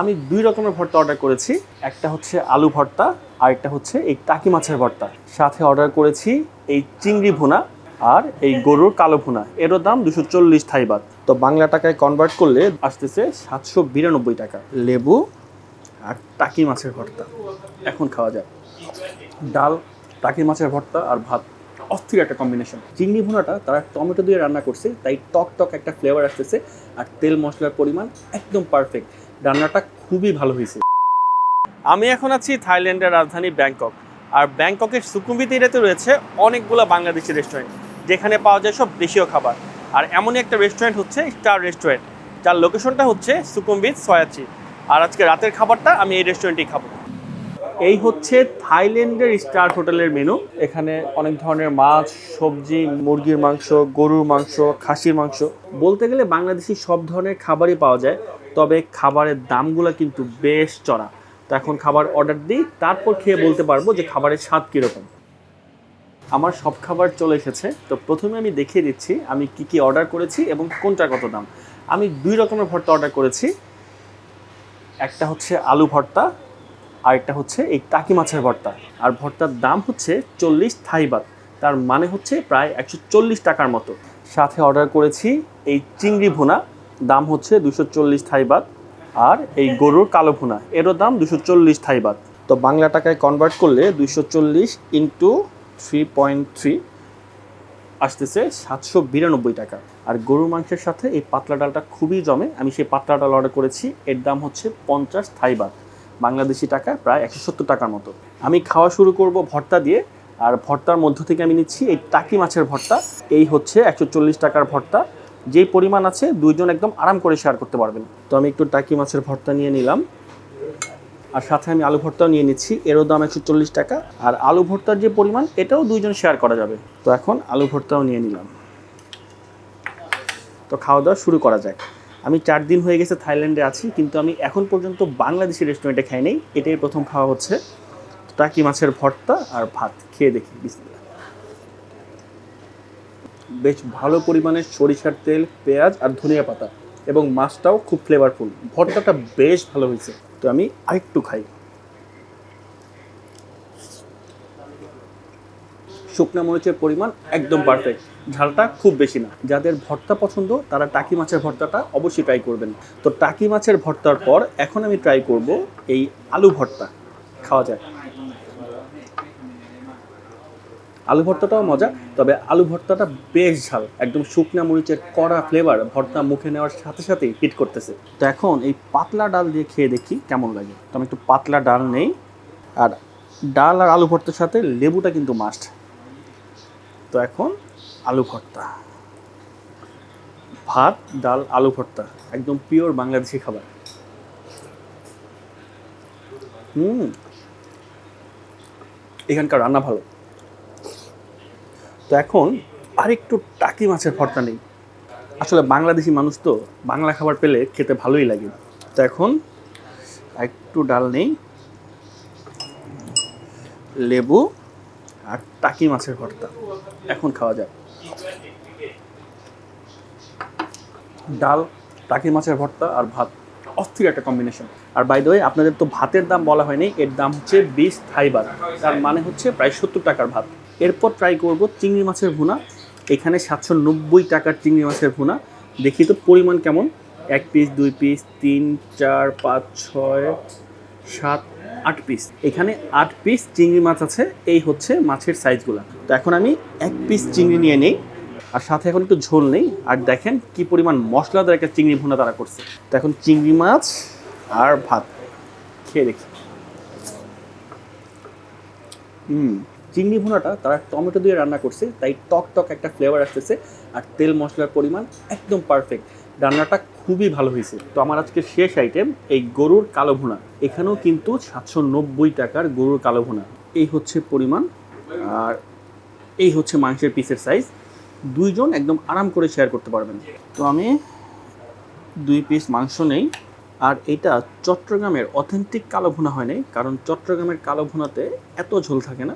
আমি দুই রকমের ভর্তা অর্ডার করেছি। একটা হচ্ছে আলু ভর্তা, আর একটা হচ্ছে এই টাকি মাছের ভর্তা। সাথে অর্ডার করেছি এই চিংড়ি ভুনা আর এই গরুর কালো ভুনা। এরও দাম দুশো চল্লিশ থাইবাদ তো বাংলা টাকায় কনভার্ট করলে আসতেছে সাতশো বিরানব্বই টাকা। লেবু আর টাকি মাছের ভর্তা। এখন খাওয়া যায় ডাল, টাকি মাছের ভর্তা আর ভাত। অস্থির একটা কম্বিনেশন চিংড়ি ভুনাটা তারা টমেটো দিয়ে রান্না করছে, তাই টক টক একটা ফ্লেভার আসতেছে আর তেল মশলার পরিমাণ একদম পারফেক্ট রান্নাটা খুবই ভালো হয়েছে। আমি এখন আছি থাইল্যান্ডের রাজধানী ব্যাংকক। আর ব্যাংককের সুকুম্বিত এরিয়াতে রয়েছে অনেকগুলো বাংলাদেশি রেস্টুরেন্ট যেখানে পাওয়া যায় সব দেশীয় খাবার। আর এমনই একটা রেস্টুরেন্ট হচ্ছে স্টার রেস্টুরেন্ট যার লোকেশনটা হচ্ছে সুকুম্বিত সয়াচি। আর আজকে রাতের খাবারটা আমি এই রেস্টুরেন্টেই খাব। এই হচ্ছে থাইল্যান্ডের স্টার হোটেলের মেনু এখানে অনেক ধরনের মাছ, সবজি, মুরগির মাংস, গরুর মাংস, খাসির মাংস। বলতে গেলে বাংলাদেশি সব ধরনের খাবারই পাওয়া যায়। তবে খাবারের দামগুলো কিন্তু বেশ চড়া। তো এখন খাবার অর্ডার দিই, তারপর খেয়ে বলতে পারব যে খাবারের স্বাদ কীরকম। আমার সব খাবার চলে এসেছে, তো প্রথমে আমি দেখিয়ে দিচ্ছি আমি কি কি অর্ডার করেছি এবং কোনটা কত দাম। আমি দুই রকমের ভর্তা অর্ডার করেছি, একটা হচ্ছে আলু ভর্তা আর একটা হচ্ছে এই টাকি মাছের ভর্তা। আর ভর্তার দাম হচ্ছে চল্লিশ থাইবাত তার মানে হচ্ছে প্রায় একশো চল্লিশ টাকার মতো। সাথে অর্ডার করেছি এই চিংড়ি ভুনা দাম হচ্ছে দুশো চল্লিশ থাইবাত আর এই গরুর কালো ভুনা, এরও দাম দুশো চল্লিশ থাইবাত তো বাংলা টাকায় কনভার্ট করলে দুশো চল্লিশ ইন্টু থ্রি পয়েন্ট থ্রি আসতেছে সাতশো বিরানব্বই টাকা। আর গরুর মাংসের সাথে এই পাতলা ডালটা খুবই জমে, আমি সেই পাতলা ডাল অর্ডার করেছি, এর দাম হচ্ছে পঞ্চাশ থাইবাত বাংলাদেশি টাকা প্রায় একশো সত্তর টাকার মতো। আমি খাওয়া শুরু করব ভর্তা দিয়ে, আর ভর্তার মধ্য থেকে আমি নিচ্ছি এই টাকি মাছের ভর্তা, এই হচ্ছে একশো চল্লিশ টাকার ভর্তা যেই পরিমাণ আছে দুইজন একদম আরাম করে শেয়ার করতে পারবেন। তো আমি একটু টাকি মাছের ভর্তা নিয়ে নিলাম। আর সাথে আমি আলু ভর্তাও নিয়ে নিচ্ছি। এরও দাম একশো চল্লিশ টাকা। আর আলু ভর্তার যে পরিমাণ, এটাও দুইজন শেয়ার করা যাবে। তো এখন আলু ভর্তাও নিয়ে নিলাম। তো খাওয়া দাওয়া শুরু করা যাক। আমি চার দিন হয়ে গেছে থাইল্যান্ডে আছি, কিন্তু আমি এখন পর্যন্ত বাংলাদেশি রেস্টুরেন্টে খাই নেই। এটাই প্রথম খাওয়া হচ্ছে। টাকি মাছের ভর্তা আর ভাত, খেয়ে দেখি। বিসমিল্লাহ। বেশ ভালো পরিমাণে সরিষার তেল, পেঁয়াজ আর ধনিয়া পাতা এবং মাছটাও খুব ফ্লেভারফুল ভর্তাটা বেশ ভালো হয়েছে। তো আমি আরেকটু খাই। শুকনা মরিচের পরিমাণ একদম পারফেক্ট ঝালটা খুব বেশি না। যাদের ভর্তা পছন্দ, তারা টাকি মাছের ভর্তাটা অবশ্যই ট্রাই করবেন। তো টাকি মাছের ভর্তার পর এখন আমি ট্রাই করব এই আলু ভর্তা। খাওয়া যায় আলু ভর্তাটাও মজা, তবে আলু ভর্তাটা বেশ ঝাল, একদম শুকনা মরিচের কড়া ফ্লেভার ভর্তা মুখে নেওয়ার সাথে সাথেই হিট করতেছে। তো এখন এই পাতলা ডাল দিয়ে খেয়ে দেখি কেমন লাগে। তো আমি একটু পাতলা ডাল নেই, আর ডাল আর আলু ভর্তার সাথে লেবুটা কিন্তু মাস্ট তো এখন আলু ভর্তা। ভাত, ডাল, আলু ভর্তা, একদম পিওর বাংলাদেশি খাবার। হুম, এখানকার রান্না ভালো। তো এখন আরেকটু টাকি মাছের ভর্তা নেই। আসলে বাংলাদেশি মানুষ তো বাংলা খাবার পেলে খেতে ভালোই লাগে। তো এখন একটু ডাল নেই, লেবু আর টাকি মাছের ভর্তা। এখন খাওয়া যায় ডাল, টাকি মাছের ভর্তা আর ভাত, অস্থির একটা কম্বিনেশন আর বাই আপনাদের তো ভাতের দাম বলা হয়নি, এর দাম হচ্ছে বিশ থাইবার তার মানে হচ্ছে প্রায় সত্তর টাকার ভাত। এরপর ট্রাই করব চিংড়ি মাছের ভুনা। এখানে সাতশো নব্বই টাকার চিংড়ি মাছের ভুনা। দেখি তো পরিমাণ কেমন? এক পিস দুই পিস তিন, চার, পাঁচ, ছয়, সাত, আট পিস এখানে আট পিস চিংড়ি মাছ আছে। এই হচ্ছে মাছের সাইজগুলো তো এখন আমি এক পিস চিংড়ি নিয়ে নেই। আর সাথে এখন একটু ঝোল নেই। আর দেখেন কি পরিমাণ মশলাদার একটা চিংড়ি ভুনা তারা করছে। তো এখন চিংড়ি মাছ আর ভাত। খেয়ে দেখি। হুম। চিংড়ি ভুনাটা তারা টমেটো দিয়ে রান্না করছে, তাই টক টক একটা ফ্লেভার আসতেছে আর তেল মশলার পরিমাণ একদম পারফেক্ট রান্নাটা খুবই ভালো হয়েছে। তো আমার আজকে শেষ আইটেম এই গরুর কালো ভুনা। এখানেও কিন্তু সাতশো নব্বই টাকার গরুর কালো ভুনা। এই হচ্ছে পরিমাণ আর এই হচ্ছে মাংসের পিসের সাইজ দুইজন একদম আরাম করে শেয়ার করতে পারবেন। তো আমি দুই পিস মাংস নেই আর এটা চট্টগ্রামের অথেন্টিক কালো ভুনা হয় নাই, কারণ চট্টগ্রামের কালো ভুনাতে এত ঝোল থাকে না।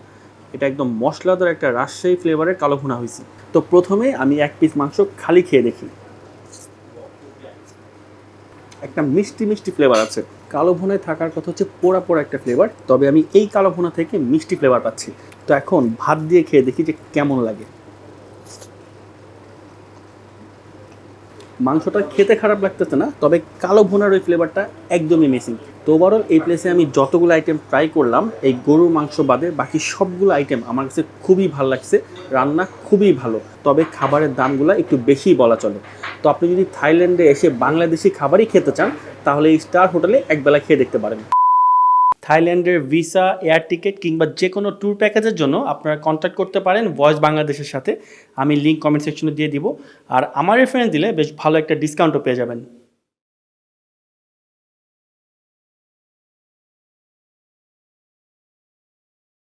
এটা একদম মশলাদার একটা রাজশাহী ফ্লেভারের কালো ভুনা হয়েছে। তো প্রথমে আমি এক পিস মাংস খালি খেয়ে দেখি। একটা মিষ্টি মিষ্টি ফ্লেভার আছে। কালো ভুনায় থাকার কথা হচ্ছে পোড়া পোড়া একটা ফ্লেভার তবে আমি এই কালো ভুনা থেকে মিষ্টি ফ্লেভার পাচ্ছি। তো এখন ভাত দিয়ে খেয়ে দেখি যে কেমন লাগে। মাংসটা খেতে খারাপ লাগতেছে না, তবে কালো ভুনার ওই ফ্লেভারটা একদমই মিসিং তো ওভারঅল এই প্লেসে আমি যতগুলো আইটেম ট্রাই করলাম, এই গরুর মাংস বাদে বাকি সবগুলো আইটেম আমার কাছে খুবই ভালো লাগছে, রান্না খুবই ভালো, তবে খাবারের দামগুলো একটু বেশি বলা চলে। তো আপনি যদি থাইল্যান্ডে এসে বাংলাদেশি খাবারই খেতে চান, তাহলে এই স্টার হোটেলে একবেলা খেয়ে দেখতে পারেন। থাইল্যান্ডের ভিসা এয়ার টিকিট কিংবা যে কোনো ট্যুর প্যাকেজের জন্য আপনারা কন্ট্যাক্ট করতে পারেন ভয়েস বাংলাদেশের সাথে। আমি লিঙ্ক কমেন্ট সেকশনে দিয়ে দিব। আর আমার রেফারেন্স দিলে বেশ ভালো একটা ডিসকাউন্টও পেয়ে যাবেন।